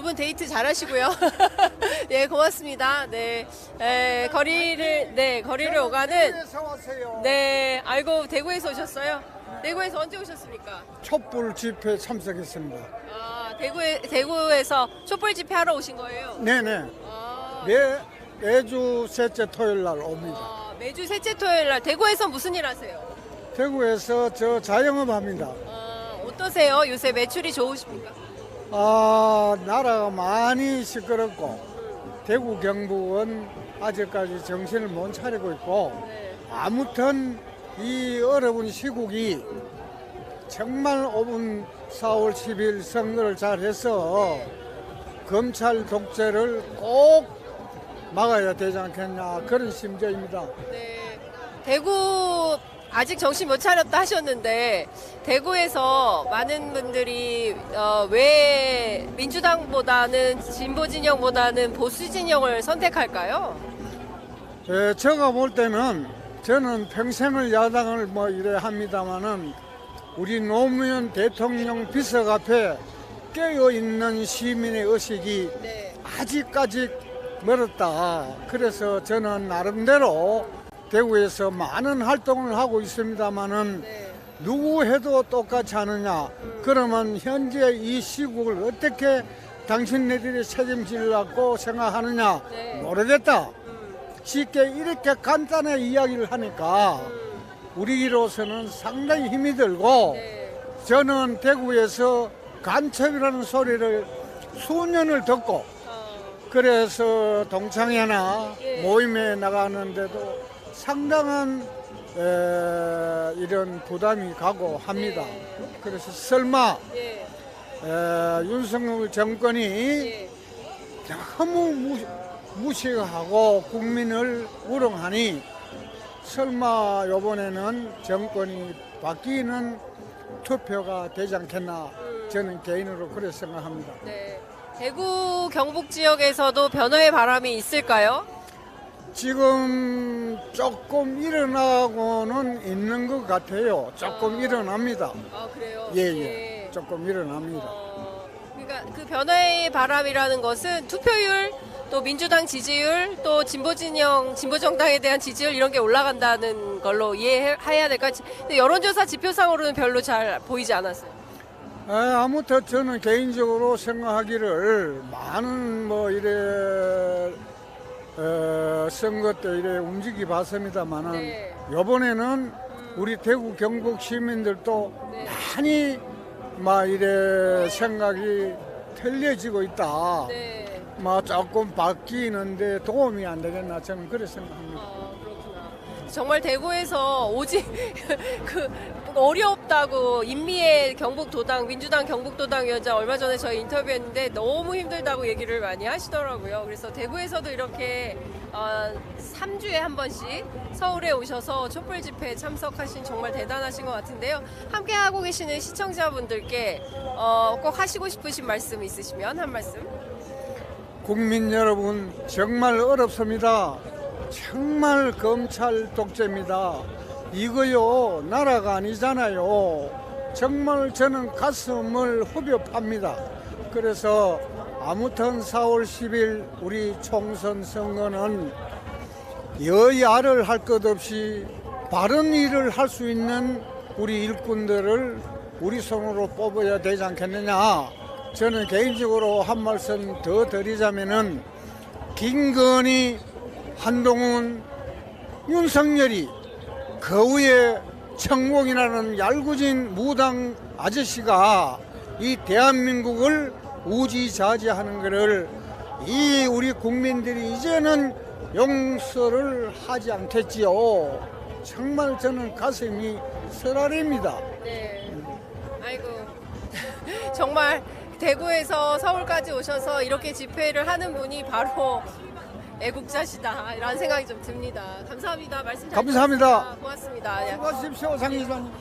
두 분 데이트 잘하시고요. 예, 고맙습니다. 네, 에, 거리를 네 거리를 오가는 대구에서 왔어요. 네, 아이고 대구에서 오셨어요. 대구에서 언제 오셨습니까? 촛불 집회 참석했습니다. 아, 대구에 대구에서 촛불 집회 하러 오신 거예요. 네네. 아, 매, 매주 셋째 토요일 날 옵니다. 아, 매주 셋째 토요일 날 대구에서 무슨 일 하세요? 대구에서 저 자영업 합니다. 아, 어떠세요? 요새 매출이 좋으십니까? 아, 나라가 많이 시끄럽고, 대구 경북은 아직까지 정신을 못 차리고 있고, 네. 아무튼 이 어려운 시국이 정말 5분 4월 10일 선거를 잘해서 검찰 독재를 꼭 막아야 되지 않겠냐 그런 심정입니다. 네. 대구 아직 정신 못 차렸다 하셨는데 대구에서 많은 분들이 어, 왜 민주당보다는 진보 진영보다는 보수 진영을 선택할까요? 에, 제가 볼 때는 저는 평생을 야당을 뭐 이래 합니다마는 우리 노무현 대통령 비석 앞에 깨어 있는 시민의 의식이 네. 아직까지 멀었다. 그래서 저는 나름대로 대구에서 많은 활동을 하고 있습니다마는 네. 누구 해도 똑같이 하느냐? 그러면 현재 이 시국을 어떻게 당신네들이 책임지려고 생각하느냐? 네. 모르겠다. 음, 쉽게 이렇게 간단하게 이야기를 하니까 우리로서는 상당히 힘이 들고 네. 저는 대구에서 간첩이라는 소리를 수년을 듣고 어, 그래서 동창회나 예. 모임에 나가는데도 상당한 에, 이런 부담이 가고 합니다. 그래서 설마 예. 에, 윤석열 정권이 예. 너무 무, 무시하고 국민을 우롱하니 설마 이번에는 정권이 바뀌는 투표가 되지 않겠나 저는 개인으로 그렇게 생각합니다. 네. 대구 경북 지역에서도 변화의 바람이 있을까요? 지금 조금 일어나고는 있는 것 같아요. 조금 아. 일어납니다. 아 그래요. 예, 예. 조금 일어납니다. 어, 그러니까 그 변화의 바람이라는 것은 투표율 또 민주당 지지율 또 진보 진영 진보 정당에 대한 지지율 이런 게 올라간다는 걸로 이해해야 될까? 근데 여론조사 지표상으로는 별로 잘 보이지 않았어요. 아, 아무튼 저는 개인적으로 생각하기를 많은 뭐 이래 어, 선거 때 이래 움직이 봤습니다만은 네. 이번에는 우리 대구 경북 시민들도 네. 많이 막 이래 생각이 틀려지고 있다. 네. 뭐 조금 바뀌는데 도움이 안 되겠나 저는 그렇게 생각합니다. 아, 그렇구나. 정말 대구에서 오직 그 어렵 다고 인미의 경북도당 민주당 경북도당 위원장 얼마 전에 저희 인터뷰했는데 너무 힘들다고 얘기를 많이 하시더라고요. 그래서 대구에서도 이렇게 어, 3주에 한 번씩 서울에 오셔서 촛불 집회에 참석하신 정말 대단하신 것 같은데요. 함께 하고 계시는 시청자분들께 어, 꼭 하시고 싶으신 말씀 있으시면 한 말씀. 국민 여러분 정말 어렵습니다. 정말 검찰 독재입니다. 이거요 나라가 아니잖아요. 정말 저는 가슴을 후벼 팝니다. 그래서 아무튼 4월 10일 우리 총선 선거는 여야를 할 것 없이 바른 일을 할 수 있는 우리 일꾼들을 우리 손으로 뽑아야 되지 않겠느냐. 저는 개인적으로 한 말씀 더 드리자면은 김건희, 한동훈, 윤석열이 그 위에 청공이라는 얄궂은 무당 아저씨가 이 대한민국을 우지자지하는 것을 이 우리 국민들이 이제는 용서를 하지 않겠지요. 정말 저는 가슴이 쓰라립니다. 네. 아이고. 정말 대구에서 서울까지 오셔서 이렇게 집회를 하는 분이 바로 애국자시다. 이런 생각이 좀 듭니다. 감사합니다. 말씀 잘 감사합니다. 들었습니다. 고맙습니다. 예. 수고하십시오, 장 기자님.